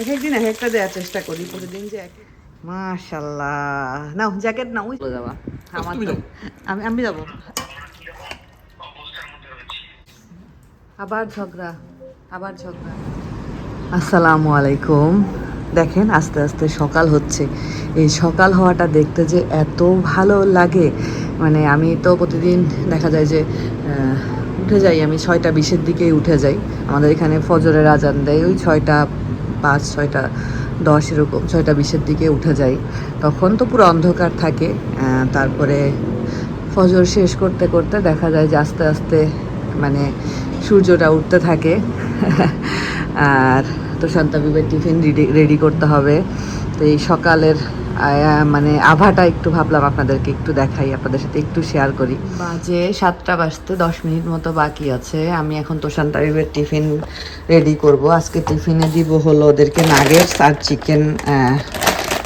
এক একদিন এক একটা দেওয়ার চেষ্টা করি প্রতিদিন যে এক মাশাল্লাহ। নাও জ্যাকেট নাও যাবা। আমার তুমি তো- যাও। আমি আমি যাব। আবার ঝগড়া আবার ঝগড়া। আসসালামু আলাইকুম। দেখেন আস্তে আস্তে সকাল হচ্ছে। এই সকাল হওয়াটা দেখতে যে এত ভালো লাগে। মানে আমি তো প্রতিদিন দেখা যায় যে উঠে যাই। আমি ছয়টা বিশের দিকেই উঠে যাই। আমাদের এখানে ফজরের আজান দেয় ওই ছয়টা পাঁচ, ছয়টা, দশ এরকম, ছয়টা বিশের দিকে উঠে যাই তখন তো পুরো অন্ধকার থাকে। তারপরে ফজর শেষ করতে করতে দেখা যায় যে আস্তে আস্তে মানে সূর্যটা উঠতে থাকে। আর তো শান্তাবিবের টিফিন রেডি রেডি করতে হবে। তো এই সকালের মানে আভাটা একটু ভাবলাম আপনাদেরকে একটু দেখাই, আপনাদের সাথে একটু শেয়ার করি। বাজে সাতটা বাজতে দশ মিনিট মতো বাকি আছে। আমি এখন তো শান্তাবিবের টিফিন রেডি করব। আজকে টিফিনে দিব হলো ওদেরকে নাগেটস আর চিকেন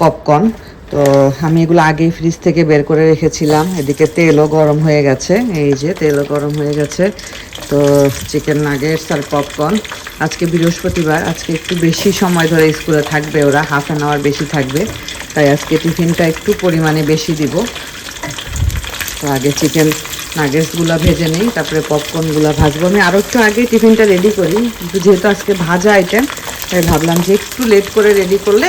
পপকর্ন তো আমি এগুলো আগেই ফ্রিজ থেকে বের করে রেখেছিলাম। এদিকে তেলও গরম হয়ে গেছে। এই যে তেলও গরম হয়ে গেছে। তো চিকেন নাগেটস আর পপকর্ন আজকে বৃহস্পতিবার, আজকে একটু বেশি সময় ধরে স্কুলে থাকবে ওরা হাফ অ্যান আওয়ার বেশি থাকবে। তাই আজকে টিফিনটা একটু পরিমাণে বেশি দিব। তো আগে চিকেন নাগেটসগুলো ভেজে নিই, তারপরে পপকর্নগুলো ভাজবো। আমি আরও একটু আগে টিফিনটা রেডি করি, কিন্তু যেহেতু আজকে ভাজা আইটেম তাই ভাবলাম যে একটু লেট করে রেডি করলে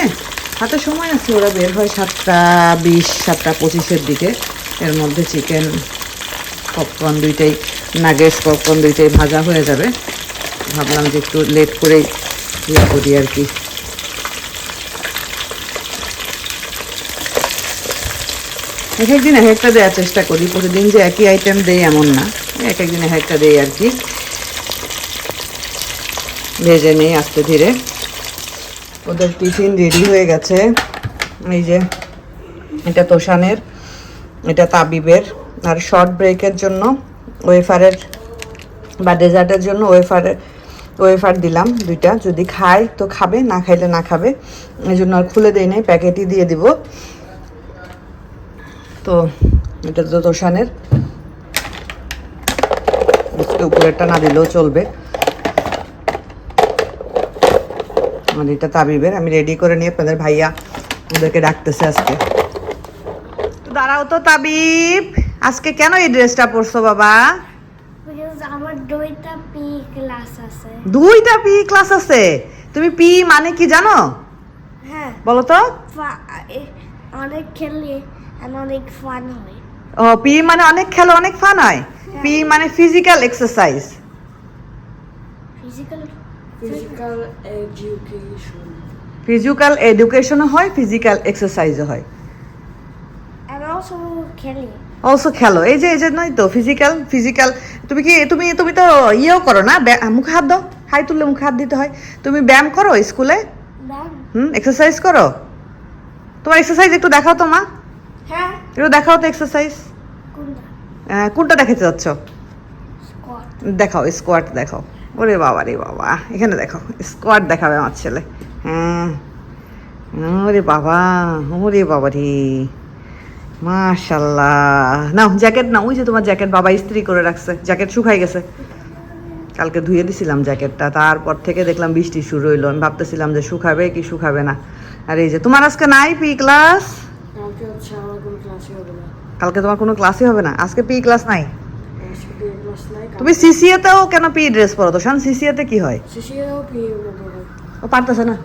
হাতে সময় আছে, ওরা বের হয় সাতটা বিশ, সাতটা পঁচিশের দিকে। এর মধ্যে চিকেন পপকর্ন দুইটাই নাগেটস পপকর্ন দুইটাই ভাজা হয়ে যাবে। ভাবলাম যে একটু লেট করে ইয়ে করি আর কি। এক একদিন এক একটা দেওয়ার চেষ্টা করি, প্রতিদিন যে একই আইটেম দেই এমন না, এক একদিন এক একটা দেই আর কি। ভেজে নেই আস্তে ধীরে। ওদের টিফিন রেডি হয়ে গেছে। এই যে, এটা তোষানের, এটা তাবিবের। আর শর্ট ব্রেকের জন্য ওয়েফারের বা ডেজার্টের জন্য ওয়েফারের ওয়েফার দিলাম দুইটা। যদি খায় তো খাবে, না খাইলে না খাবে। এই জন্য আর খুলে দেই নাই, প্যাকেটই দিয়ে দিব। তো, এটা তো তোষানের উপরেরটা না দিলেও চলবে। আর এটা তাবিবের। আমি রেডি করে নিয়ে আপনাদের ভাইয়া ওদেরকে ডাকতেছে আজকে। দাঁড়াও তো তাবিব। আজকে কেন এই ড্রেসটা পরছো বাবা? আমার দুইটা পি ক্লাস আছে। দুইটা পি ক্লাস আছে? তুমি পি মানে কি জানো? হ্যাঁ। বলো তো। অনেক খেলি অনেক ফান হয়। ও পি মানে অনেক খেলো অনেক ফান হয়। পি মানে physical exercise physical physical education physical এডুকেশনও হয় ফিজিক্যাল এক্সারসাইজও হয়। আর অলসো খেলি। অলসো খেলো। এই যে এই যে নয় তো ফিজিক্যাল ফিজিক্যাল তুমি কি তুমি তুমি তো ইয়েও করো না? মুখে হাত দাও। হাই তুললে মুখে হাত দিতে হয়। তুমি ব্যায়াম করো স্কুলে? হুম এক্সারসাইজ করো? তোমার এক্সারসাইজ একটু দেখাও তো মা। হ্যাঁ। একটু দেখাও তো এক্সারসাইজ কোনটা? কোনটা দেখাতে যাচ্ছ? দেখাও স্কোয়াট দেখাও। ওরে বাবা রে বাবা। এখানে দেখো স্কোয়াট দেখাবে আমার ছেলে। হ্যাঁ। ওরে বাবা ওরে বাবা রে। মাশাল্লাহ নাও জ্যাকেট নাও ওই যে তোমার জ্যাকেট বাবা ইস্ত্রি করে রাখছে। জ্যাকেট শুকাই গেছে। কালকে ধুয়ে দিছিলাম জ্যাকেটটা তারপর থেকে দেখলাম বৃষ্টি শুরু হইল। আমি ভাবতেছিলাম যে শুকাবে কি শুকাবে না। আর এই যে তোমার আজকে নাই পি ক্লাস? কালকে না। তোমার কোনো ক্লাসই হবে না? আজকে পি ক্লাস নাই? তুমি সিসিএ তেও কেন পি ড্রেস পরো তো? শান সিসিএ তে কি হয়? ও পারতেছে না।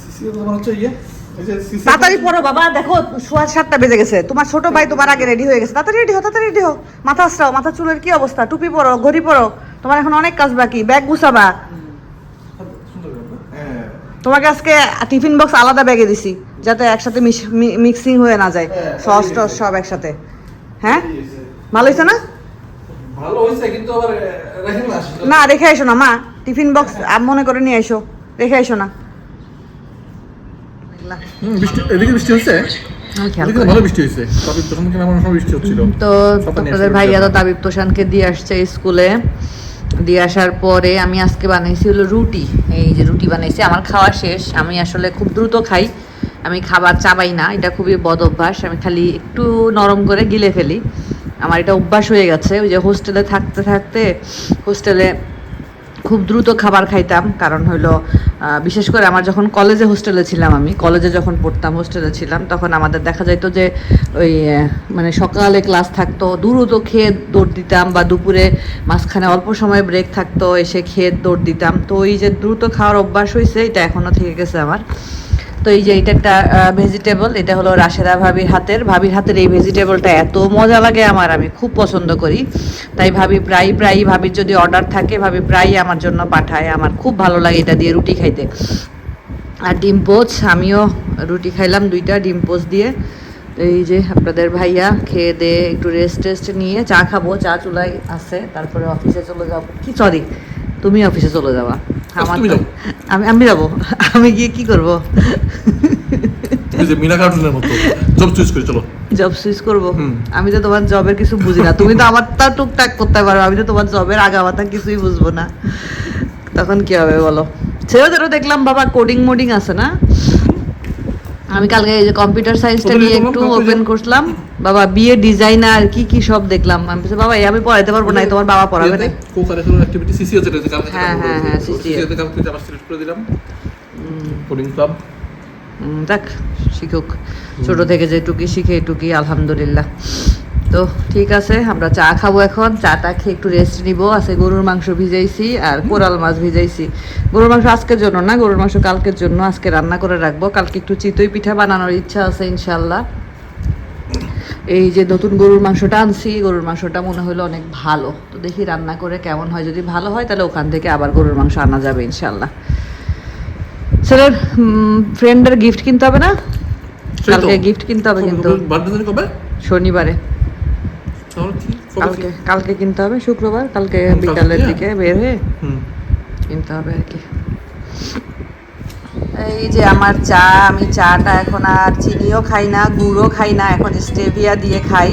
সিসির তোমার হচ্ছে ইয়ে। তাড়াতাড়ি পড়ো বাবা দেখো সোয়া সাতটা বেজে গেছে। তোমার ছোট ভাই তোমার আগে রেডি হয়ে গেছে। তাড়াতাড়ি রেডি হো তাড়াতাড়ি রেডি হো মাথা আসরাও মাথা চুলের কি অবস্থা? টুপি পরো ঘড়ি পরো। তোমার এখন অনেক কাজ বাকি ব্যাগ গুছাবা। তোমাকে আজকে টিফিন বক্স আলাদা ব্যাগে দিছি যাতে একসাথে মিক্সিং হয়ে না যায়। সস টস সব একসাথে। হ্যাঁ? ভালো হয়েছে না? ভালো হয়েছে কিন্তু আবার। না রেখে এসো না মা। টিফিন বক্স মনে করে নিয়ে এসো রেখে এসো না। বৃষ্টি এদিকে বৃষ্টি হচ্ছে। ভালো বৃষ্টি হয়েছে। বৃষ্টি হচ্ছিল। তো আপনাদের ভাইয়া তো তাবিব তোষানকে দিয়ে আসছে স্কুলে। দিয়ে আসার পরে আমি আজকে বানাইছি হলো রুটি। এই যে রুটি বানাইছি আমার খাওয়া শেষ। আমি আসলে খুব দ্রুত খাই। আমি খাবার চাবাই না এটা খুবই বদ অভ্যাস। আমি খালি একটু নরম করে গিলে ফেলি। আমার এটা অভ্যাস হয়ে গেছে। ওই যে হোস্টেলে থাকতে থাকতে হোস্টেলে খুব দ্রুত খাবার খাইতাম। কারণ হলো বিশেষ করে আমার যখন কলেজে হোস্টেলে ছিলাম আমি কলেজে যখন পড়তাম হোস্টেলে ছিলাম, তখন আমাদের দেখা যেত যে, ওই মানে সকালে ক্লাস থাকতো, দ্রুত খেয়ে দৌড় দিতাম বা দুপুরে মাঝখানে অল্প সময় ব্রেক থাকতো, এসে খেয়ে দৌড় দিতাম। তো ওই যে দ্রুত খাওয়ার অভ্যাস হয়েছে এটা এখনও থেকে গেছে আমার। তো এই যে এটা একটা ভেজিটেবল এটা হলো রাশেদা ভাবির হাতের। ভাবির হাতের এই ভেজিটেবলটা এত মজা লাগে আমার, আমি খুব পছন্দ করি। তাই ভাবি প্রায় প্রায় ভাবির যদি অর্ডার থাকে, ভাবি প্রায়ই আমার জন্য পাঠায়। আমার খুব ভালো লাগে এটা দিয়ে রুটি খাইতে। আর ডিম পোচ, আমিও রুটি খাইলাম দুইটা, ডিম পোচ দিয়ে। এই যে আপনাদের ভাইয়া খেয়ে দিয়ে একটু রেস্ট টেস্ট নিয়ে চা খাব। চা চুলাই আছে, তারপরে অফিসে চলে যাব। কি সরি তুমি অফিসে চলে যাবা। আমার। আমি আমি যাব। আমি গিয়ে কি করব? মিনা কার্টুনের মতো। জব চুজ করে চলো। জব সুইচ করব। আমি তো তোমার জবের কিছু বুঝি না। তুমি তো আমার তা টুকটাক করতে পারো। আমি তো তোমার জবের আগামাথা কিছুই বুঝব না। তখন কি হবে বলো? ছেলেদেরও দেখলাম বাবা কোডিং মোডিং আছে না? আমি কালকে এই যে কম্পিউটার সায়েন্সটা নিয়ে একটু ওপেন করলাম বাবা বিয়ে ডিজাইনার কি কি সব দেখলাম। আমি বলছি, বাবা এই আমি পড়াইতে পারব না তোমার বাবা পড়াবে না। কো কারিকুলার অ্যাক্টিভিটি সিসি আছে এটা হ্যাঁ, হ্যাঁ, হ্যাঁ, CCA সিসি আছে কালকে আবার সিলেক্ট করে দিলাম। কোডিং ক্লাব যাক শিখুক। ছোট থেকে যেটুকি শিখে এটুকি আলহামদুলিল্লাহ। তো ঠিক আছে আমরা চা খাব এখন। চাটা খেয়ে একটু রেস্ট নিব। আছে গরুর মাংস ভিজাইছি আর কোরাল মাছ ভিজাইছি। গরুর মাংস আজকের জন্য না গরুর মাংস কালকের জন্য আজকে রান্না করে রাখব। কালকে একটু চিতই পিঠা বানানোর ইচ্ছা আছে ইনশাল্লাহ এই যে নতুন গরুর মাংসটা আনছি গরুর মাংসটা মনে হলো অনেক ভালো। তো দেখি রান্না করে কেমন হয় যদি ভালো হয় তাহলে ওখান থেকে আবার গরুর মাংস আনা যাবে ইনশাল্লাহ ছেলের ফ্রেন্ডের গিফট কিনতে হবে না? কালকে গিফট কিনতে হবে কিন্তু। শনিবারে। কালকে কালকে কিনতে হবে শুক্রবার কালকে কালকে বিকালের দিকে বের হয়ে কিনতে হবে আর কি। এই যে আমার চা, আমি চাটা এখন আর চিনিও খাই না, গুড়ও খাই না, এখন স্টেভিয়া দিয়ে খাই।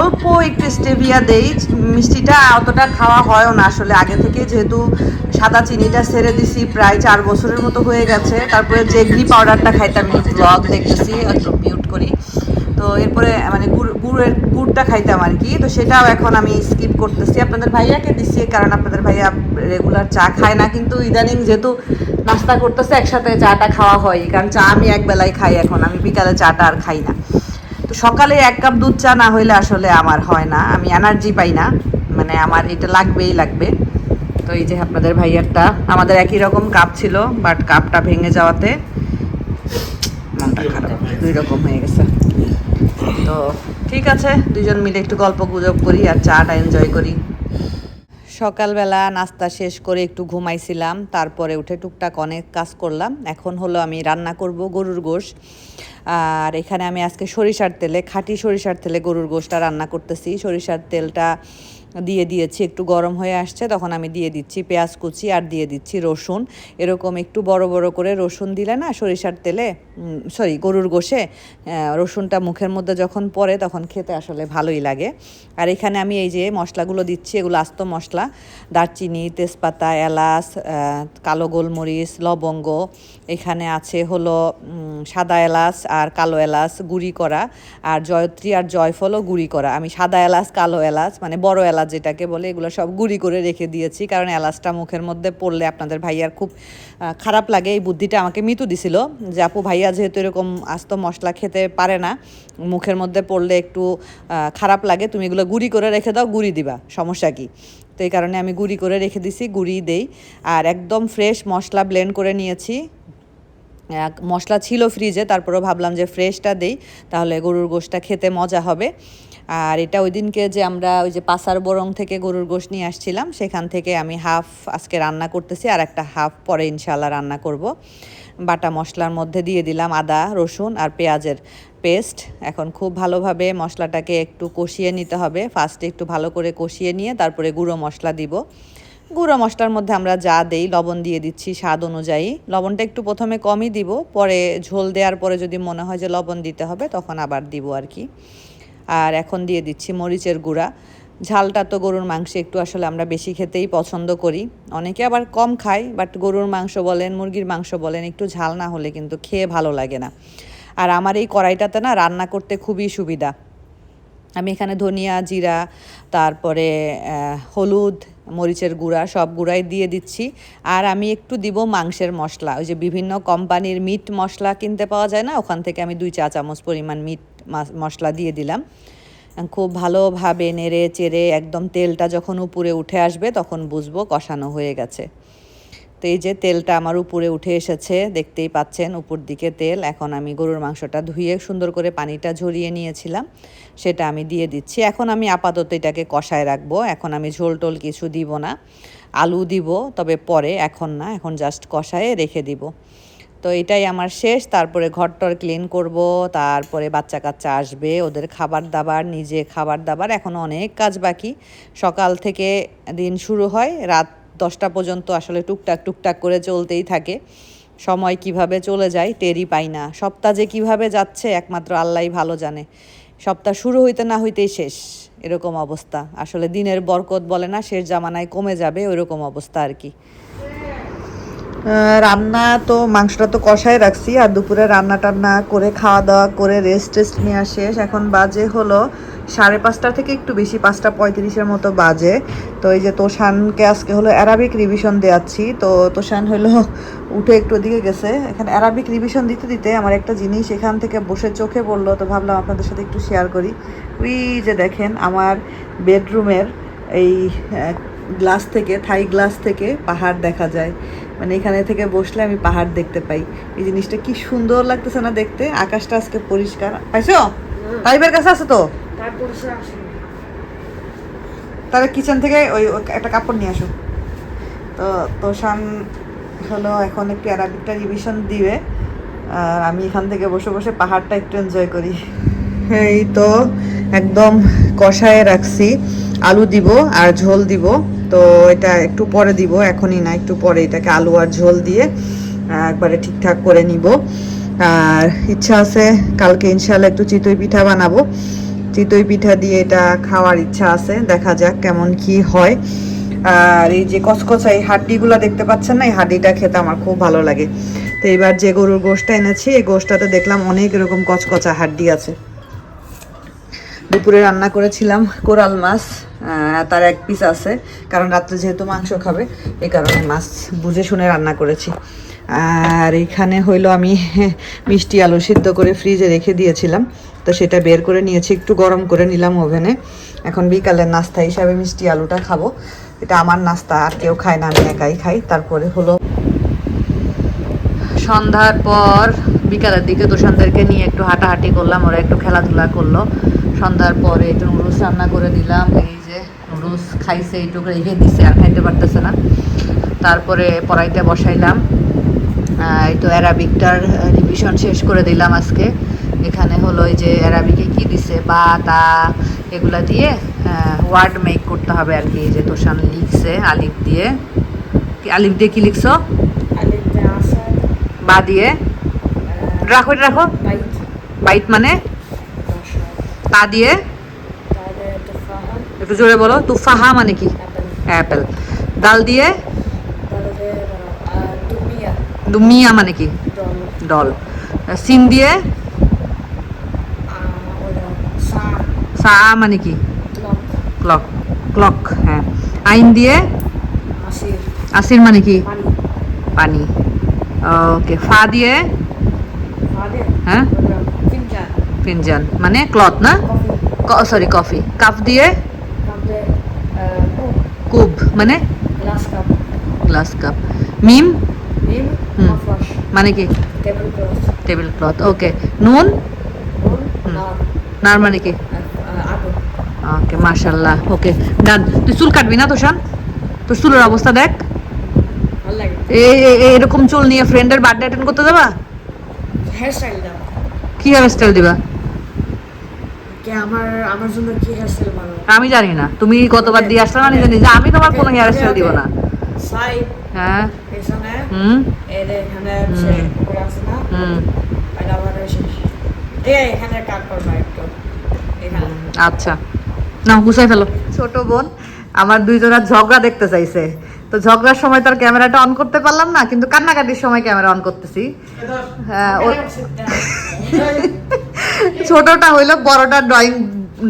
অল্প একটু স্টেভিয়া দেই, মিষ্টিটা অতটা খাওয়া হয়ও না আসলে। আগে থেকে যেহেতু সাদা চিনিটা ছেড়ে দিছি, প্রায় চার বছরের মতো হয়ে গেছে। তারপরে জেগরি পাউডারটা খাইতাম ব্লগ দেখতেছি, একটু মিউট করি। তো এরপরে মানে গুড় গুড়ের গুড়টা খাইতাম আর কি। তো সেটাও এখন আমি স্কিপ করতেছি। আপনাদের ভাইয়াকে দিচ্ছি কারণ আপনাদের ভাইয়া রেগুলার চা খায় না। কিন্তু ইদানিং যেহেতু নাস্তা করতেছে একসাথে চাটা খাওয়া হয়। কারণ চা আমি এক বেলায় খাই এখন। আমি বিকালে চাটা আর খাই না। তো সকালে এক কাপ দুধ চা না হইলে আসলে আমার হয় না। আমি এনার্জি পাই না। মানে আমার এটা লাগবেই লাগবে। তো এই যে আপনাদের ভাইয়ারটা আমাদের একই রকম কাপ ছিল বাট কাপটা ভেঙে যাওয়াতে মনটা খারাপ। দুই রকম হয়ে গেছে। তো ঠিক আছে দুজন মিলে একটু গল্প গুজব করি আর চাটা এনজয় করি। সকালবেলা নাস্তা শেষ করে একটু ঘুমাইছিলাম, তারপরে উঠে টুকটাক অনেক কাজ করলাম। এখন হলো আমি রান্না করব গরুর গোশ। আর এখানে আমি আজকে সরিষার তেলে খাঁটি সরিষার তেলে গরুর গোশটা রান্না করতেছি। সরিষার তেলটা দিয়ে দিয়েছি একটু গরম হয়ে আসছে তখন আমি দিয়ে দিচ্ছি পেঁয়াজ কুচি আর দিয়ে দিচ্ছি রসুন। এরকম একটু বড় বড় করে রসুন দিলে না সরিষার তেলে সরি গরুর আহ, রসুনটা মুখের মধ্যে যখন পড়ে তখন খেতে আসলে ভালোই লাগে। আর এখানে আমি এই যে মশলাগুলো দিচ্ছি এগুলো আস্ত মশলা দারচিনি তেজপাতা এলাচ কালো গোলমরিচ লবঙ্গ এখানে আছে হলো সাদা এলাচ আর কালো এলাচ গুঁড়ি করা, আর জয়ত্রী আর জয়ফলও গুঁড়ি করা। আমি সাদা এলাচ, কালো এলাচ মানে বড় এলাচ যেটাকে বলে, এগুলো সব গুঁড়ি করে রেখে দিয়েছি, কারণ এলাচটা মুখের মধ্যে পড়লে আপনাদের ভাইয়ার খুব খারাপ লাগে। এই বুদ্ধিটা আমাকে মিতু দিছিল যে, আপু, ভাইয়া যেহেতু এরকম আস্ত মশলা খেতে পারে না, মুখের মধ্যে পড়লে একটু খারাপ লাগে, তুমি এগুলো গুঁড়ি করে রেখে দাও, গুঁড়ি দিবা, সমস্যা কি? তো এই কারণে আমি গুঁড়ি করে রেখে দিছি, গুঁড়ি দেই। আর একদম ফ্রেশ মশলা ব্লেন্ড করে নিয়েছি মশলা ছিল ফ্রিজে তারপরেও ভাবলাম যে ফ্রেশটা দেই, তাহলে গরুর গোশটা খেতে মজা হবে। আর এটা ওই দিনকে যে আমরা ওই যে পাসার বরং থেকে গরুর গোশ নিয়ে আসছিলাম, সেখান থেকে আমি হাফ আজকে রান্না করতেছি, আর একটা হাফ পরে ইনশাল্লাহ রান্না করব। বাটা মশলার মধ্যে দিয়ে দিলাম আদা, রসুন আর পেঁয়াজের পেস্ট এখন খুব ভালোভাবে মশলাটাকে একটু কষিয়ে নিতে হবে। ফার্স্টে একটু ভালো করে কষিয়ে নিয়ে তারপরে গুঁড়ো মশলা দিব। গুঁড়ো মশলার মধ্যে আমরা যা দেই, লবণ দিয়ে দিচ্ছি স্বাদ অনুযায়ী। লবণটা একটু প্রথমে কমই দিব, পরে ঝোল দেওয়ার পরে যদি মনে হয় যে লবণ দিতে হবে, তখন আবার দিব আর কি। আর এখন দিয়ে দিচ্ছি মরিচের গুঁড়া। ঝালটা তো গরুর মাংসে একটু আসলে আমরা বেশি খেতেই পছন্দ করি। অনেকে আবার কম খায় বাট গরুর মাংস বলেন, মুরগির মাংস বলেন, একটু ঝাল না হলে কিন্তু খেয়ে ভালো লাগে না। আর আমার এই কড়াইটাতে না রান্না করতে খুবই সুবিধা। আমি এখানে ধনিয়া, জিরা, তারপরে হলুদ, মরিচের গুঁড়া, সব গুঁড়াই দিয়ে দিচ্ছি। আর আমি একটু দিব মাংসের মশলা। ওই যে বিভিন্ন কোম্পানির মিট মশলা কিনতে পাওয়া যায় না, ওখান থেকে আমি দুই চা চামচ পরিমাণ মিট মশলা দিয়ে দিলাম। খুব ভালোভাবে নেড়ে চেড়ে একদম তেলটা যখন উপরে উঠে আসবে, তখন বুঝব কষানো হয়ে গেছে। তো এই যে তেলটা আমার উপরে উঠে এসেছে, দেখতেই পাচ্ছেন উপর দিকে তেল। এখন আমি গরুর মাংসটা ধুয়ে সুন্দর করে পানিটা ঝরিয়ে নিয়েছিলাম, সেটা আমি দিয়ে দিচ্ছি। এখন আমি আপাতত এটাকে কষায় রাখব। এখন আমি ঝোল টোল কিছু দিব না, আলু দিব, তবে পরে, এখন না, এখন জাস্ট কষায়ে রেখে দিব। তো এটাই আমার শেষ। তারপরে ঘরটর ক্লিন করব, তারপরে বাচ্চা কাচ্চা আসবে, ওদের খাবার দাবার নিজে খাবার দাবার এখন অনেক কাজ বাকি। সকাল থেকে দিন শুরু হয়, রাত দশটা পর্যন্ত আসলে টুকটাক টুকটাক করে চলতেই থাকে। সময় কীভাবে চলে যায় টেরই পাই না। সপ্তাহ যে কীভাবে যাচ্ছে একমাত্র আল্লাহই ভালো জানে। সপ্তাহ শুরু হইতে না হইতেই শেষ। এরকম অবস্থা। আসলে দিনের বরকত বলে না, শেষ জামানায় কমে যাবে ওইরকম অবস্থা আর কি। রান্না তো, মাংসটা তো কষাই রাখছি আর দুপুরে রান্না টান্না করে খাওয়া দাওয়া করে রেস্ট টেস্ট নেওয়া শেষ। এখন বাজে হলো সাড়ে পাঁচটা থেকে একটু বেশি পাঁচটা পঁয়ত্রিশের মতো বাজে। তো এই যে তোষানকে আজকে হলো অ্যারাবিক রিভিশন দেওয়াচ্ছি তো তোষান হলো উঠে একটু ওদিকে গেছে। এখানে অ্যারাবিক রিভিশন দিতে দিতে আমার একটা জিনিস এখান থেকে বসে চোখে পড়ল তো ভাবলাম আপনাদের সাথে একটু শেয়ার করি। ওই যে দেখেন আমার বেডরুমের এই গ্লাস থেকে থাই গ্লাস থেকে পাহাড় দেখা যায়। মানে এখানে থেকে বসলে আমি পাহাড় দেখতে পাই। এই জিনিসটা কি সুন্দর লাগতেছে না দেখতে? আকাশটা আজকে পরিষ্কার। পাইছো? পাইপের কাছে আছে তো? তাহলে কিচেন থেকে ওই একটা কাপড় নিয়ে আসো। তো তোষান হলো এখন একটু অ্যারাবিকটা রিভিশন দিবে। আর আমি এখান থেকে বসে বসে পাহাড়টা একটু এনজয় করি। এই তো একদম কষায় রাখছি। আলু দিব আর ঝোল দিব। তো এটা একটু পরে দিব, এখনই না, একটু পরে এটাকে আলু আর ঝোল দিয়ে একবারে ঠিকঠাক করে নিব। আর ইচ্ছা আছে কালকে ইনশাল্লাহ একটু চিতই পিঠা বানাবো। চিতই পিঠা দিয়ে এটা খাওয়ার ইচ্ছা আছে, দেখা যাক কেমন কি হয়। আর এই যে কচকচা, এই হাড্ডিগুলো দেখতে পাচ্ছেন না? এই হাড্ডিটা খেতে আমার খুব ভালো লাগে। তো এবার যে গরুর গোশটা এনেছি, এই গোশটাতে দেখলাম অনেক এরকম কচকচা হাড্ডি আছে। দুপুরে রান্না করেছিলাম কোরাল মাছ তার এক পিস আছে, কারণ রাত্রে যেহেতু মাংস খাবে, এই কারণে মাছ বুঝে শুনে রান্না করেছি। আর এখানে হইল আমি মিষ্টি আলু সিদ্ধ করে ফ্রিজে রেখে দিয়েছিলাম। তো সেটা বের করে নিয়েছি, একটু গরম করে নিলাম ওভেনে। এখন বিকালের নাস্তা হিসাবে মিষ্টি আলুটা খাব। এটা আমার নাস্তা, আর কেউ খায় না, আমি একাই খাই। তারপরে হলো সন্ধ্যার পর বিকালের দিকে তোষানদেরকে নিয়ে একটু হাঁটাহাঁটি করলাম, ওরা একটু খেলাধুলা করল। সন্ধ্যার পরে একটু নুডলস রান্না করে দিলাম এই যে নুডলস খাইছে, এইটুকু রেখে দিছে, আর খাইতে পারতেছে না। তারপরে পড়াইতে বসাইলাম। এই তো অ্যারাবিকটার রিভিশন শেষ করে দিলাম আজকে। এখানে হলো এই যে অ্যারাবিকে কি দিছে? বা তা এগুলা দিয়ে ওয়ার্ড মেক করতে হবে আর কি। এই যে তোষান লিখছে আলিফ দিয়ে। কি আলিফ দিয়ে কি লিখছো? বা দিয়ে। রাখো রাখো। বাইট। মানে? তা দিয়ে। একটু জোরে বলো। তুফাহা মানে কি? অ্যাপেল। ডাল দিয়ে? দুমিয়া। মানে কি? ডল। ডল। সিন দিয়ে ওরা সা সা মানে কি? ক্লক ক্লক হ্যাঁ। আইন দিয়ে? আসির। মানে কি? পানি। ওকে ফা দিয়ে? হ্যাঁ? ফিনজান মানে ক্লথ না? কফি। Sorry coffee. কাপ দিয়ে? কুব। মানে? Glass cup. মিম? মানে কি? Table cloth. Table cloth okay. নুন? নার মানে কি? মাশাল্লাহ ওকে ডান। তুই চুল কাটবি না তোষান তোর চুলের অবস্থা দেখ। এই এরকম চুল নিয়ে ফ্রেন্ডের বার্থডে অ্যাটেন্ড করতে যাবা? হেয়ার স্টাইল দাও। কি হেয়ার স্টাইল দিবা আমার আমার জন্য কি ভালো আমি জানি না। তুমি কতবার দিয়ে আসলে না জানি নিজে আমি তোমার কোনো হেয়ার স্টাইল দিব না। হ্যাঁ। হুম। হুম। আচ্ছা। না গুছাই ফেলো। ছোট বোন আমার দুইজনা ঝগড়া দেখতে চাইছে। তো ঝগড়ার সময় তার ক্যামেরাটা অন করতে পারলাম না কিন্তু কান্নাকাটির সময় ক্যামেরা অন করতেছি। হ্যাঁ ছোটটা হইল বড়টা ড্রয়িং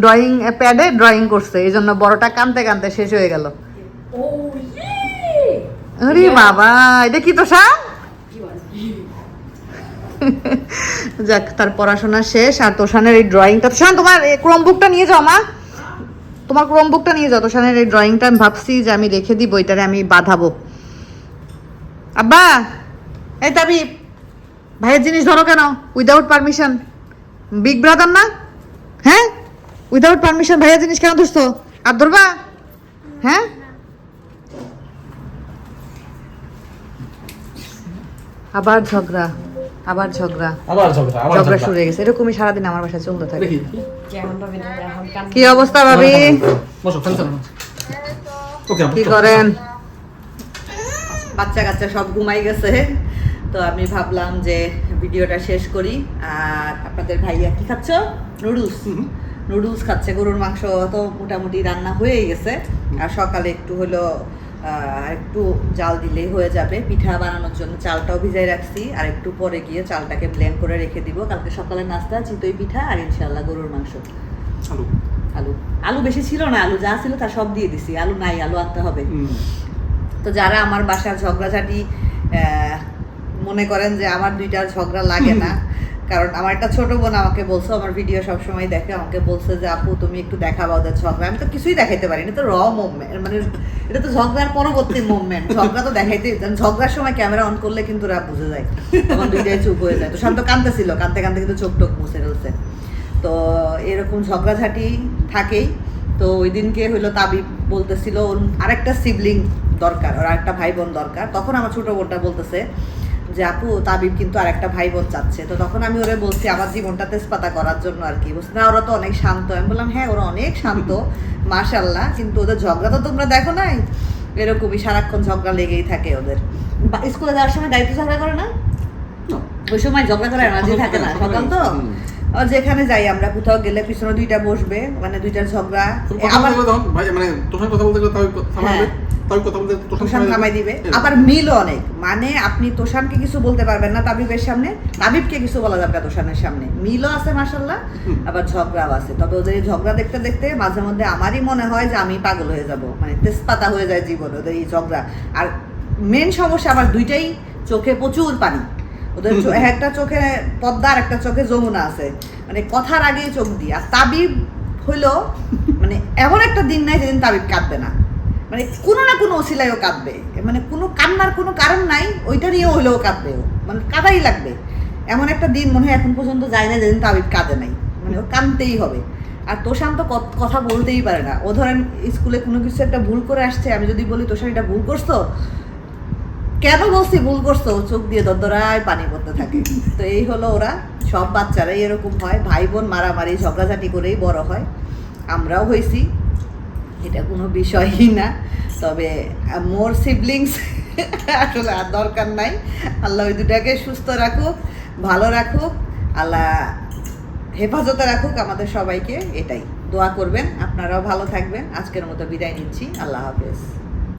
ড্রয়িং প্যাডে ড্রয়িং করছে এই জন্য বড়টা কানতে কানতে শেষ হয়ে গেল। আরে বাবা এটা কি তো সা যাক তার পড়াশোনা শেষ আর তোষানের এই ড্রয়িংটা তোষান তোমার ক্রোম বুকটা নিয়ে যাও মা। তোমার ক্রোম বুকটা নিয়ে যাও, তোষানের এই ড্রয়িংটা আমি ভাবছি যে আমি রেখে দিব, এটারে আমি বাঁধাবো। আব্বা, এই তাবি ভাইয়ের জিনিস ধরো কেন? উইদাউট পারমিশন বিগ ব্রাদার না? হ্যাঁ? উইদাউট পারমিশন ভাইয়ের জিনিস কেন ধরছো? আর ধরবা? হ্যাঁ? আবার ঝগড়া। আবার ঝগড়া। আবার ঝগড়া ঝগড়া শুরু হয়ে গেছে। এরকমই সারাদিন আমার বাসায় চলতে থাকে। কি অবস্থা ভাবি? কি করেন? বাচ্চা কাচ্চা সব ঘুমাই গেছে। তো আমি ভাবলাম যে ভিডিওটা শেষ করি। আর আপনাদের ভাইয়া কি খাচ্ছ? নুডলস। নুডলস খাচ্ছে গরুর মাংস। তো মোটামুটি রান্না হয়েই গেছে। আর সকালে একটু হলো একটু জাল দিলেই হয়ে যাবে। পিঠা বানানোর জন্য চালটাও ভিজাই রাখছি। আর একটু পরে গিয়ে চালটাকে ব্লেন্ড করে রেখে দিব। কালকে সকালে নাস্তা চিতই পিঠা আর ইনশাল্লাহ গরুর মাংস। আলু। আলু। আলু বেশি ছিল না। আলু যা ছিল তা সব দিয়ে দিছি। আলু নাই আলু আনতে হবে। তো যারা আমার বাসার ঝগড়াঝাটি মনে করেন যে আমার দুইটা ঝগড়া লাগে না কারণ আমার একটা ছোট বোন আমাকে বলছে, আমার ভিডিও সবসময় দেখে, আমাকে বলছে যে, আপু, তুমি একটু দেখাবা ওদের ঝগড়া। আমি তো কিছুই দেখাইতে পারি না তো র মুভমেন্ট মানে এটা তো ঝগড়ার পরবর্তী মুভমেন্ট ঝগড়া তো দেখাইতে ঝগড়ার সময় ক্যামেরা অন করলে কিন্তু ওরা বুঝে যায়, তখন দুইটাই চুপ হয়ে যায়। তো শান্ত কাঁদতেছিল, কাঁদতে কাঁদতে কিন্তু চোখ টোক মুছে ফেলছে। তো এরকম ঝগড়াঝাটি থাকেই। তো ওই দিনকে হলো তাবিব বলতেছিল, ওর আরেকটা সিবলিং দরকার, ওর আরেকটা ভাই বোন দরকার। তখন আমার ছোট বোনটা বলতেছে যে আপু তাবিব কিন্তু আরেকটা ভাই বোন চাচ্ছে। তো তখন আমি ওরে বলছি আমার জীবনটা তেজপাতা করার জন্য আর কি। বলছি না ওরা তো অনেক শান্ত। আমি বললাম হ্যাঁ ওরা অনেক শান্ত মাশাল্লাহ কিন্তু ওদের ঝগড়া তো তোমরা দেখো নাই? এরকমই সারাক্ষণ ঝগড়া লেগেই থাকে ওদের। স্কুলে যাওয়ার সময় গাড়িতে ঝগড়া করে না। ওই সময় ঝগড়া করার এনার্জি থাকে না সকাল তো? যেখানে যাই আমরা কোথাও গেলে পিছনে দুইটা বসবে মানে দুইটা ঝগড়া। মানে তোর কথা বলতে গেলে তোষান থামাই দিবে। আবার মিলও অনেক। মানে আপনি তোষানকে কিছু বলতে পারবেন না তাবিবের সামনে। তাবিবকে কিছু বলা যাবে না তোষানের সামনে। মিলও আছে মাসাল্লাহ আবার ঝগড়াও আছে। তবে ওদের এই ঝগড়া দেখতে দেখতে মাঝে মধ্যে আমারই মনে হয় যে আমি পাগল হয়ে যাব। মানে তেজপাতা হয়ে যায় জীবন ওদের এই ঝগড়া। আর মেন সমস্যা আমার দুইটাই চোখে প্রচুর পানি। ওদের একটা চোখে পদ্মা আর একটা চোখে যমুনা আছে। মানে কথার আগেই চোখ দিই। আর তাবিব হইল মানে এমন একটা দিন নাই যেদিন তাবিব কাঁদবে না। মানে কোনো না কোনো অসিলায়ও কাঁদবে। মানে কোনো কান্নার কোনো কারণ নাই, ওইটা নিয়েও হলেও কাঁদবে মানে কাদাই লাগবে। এমন একটা দিন মনে হয় এখন পর্যন্ত যায় না, যেদিন তাবিব কাঁদে নাই। মানে ও কাঁদতেই হবে। আর তোষান তো কথা বলতেই পারে না। ও ধরেন স্কুলে কোনো কিছু একটা ভুল করে আসছে, আমি যদি বলি, তোষান, এটা ভুল করছ? কেন বলছি ভুল করছ? চোখ দিয়ে দরদরায় পানি পড়তে থাকে। তো এই হলো ওরা। সব বাচ্চারাই এরকম হয়। ভাই বোন মারামারি, ঝগড়াঝাটি করেই বড় হয়। আমরাও হয়েছি। এটা কোনো বিষয়ই না। তবে মোর সিবলিংস আসলে আর দরকার নাই। আল্লাহ ওই দুটাকে সুস্থ রাখুক, ভালো রাখুক, আল্লাহ হেফাজতে রাখুক আমাদের সবাইকে। এটাই। দোয়া করবেন। আপনারাও ভালো থাকবেন। আজকের মতো বিদায় নিচ্ছি। আল্লাহ হাফেজ।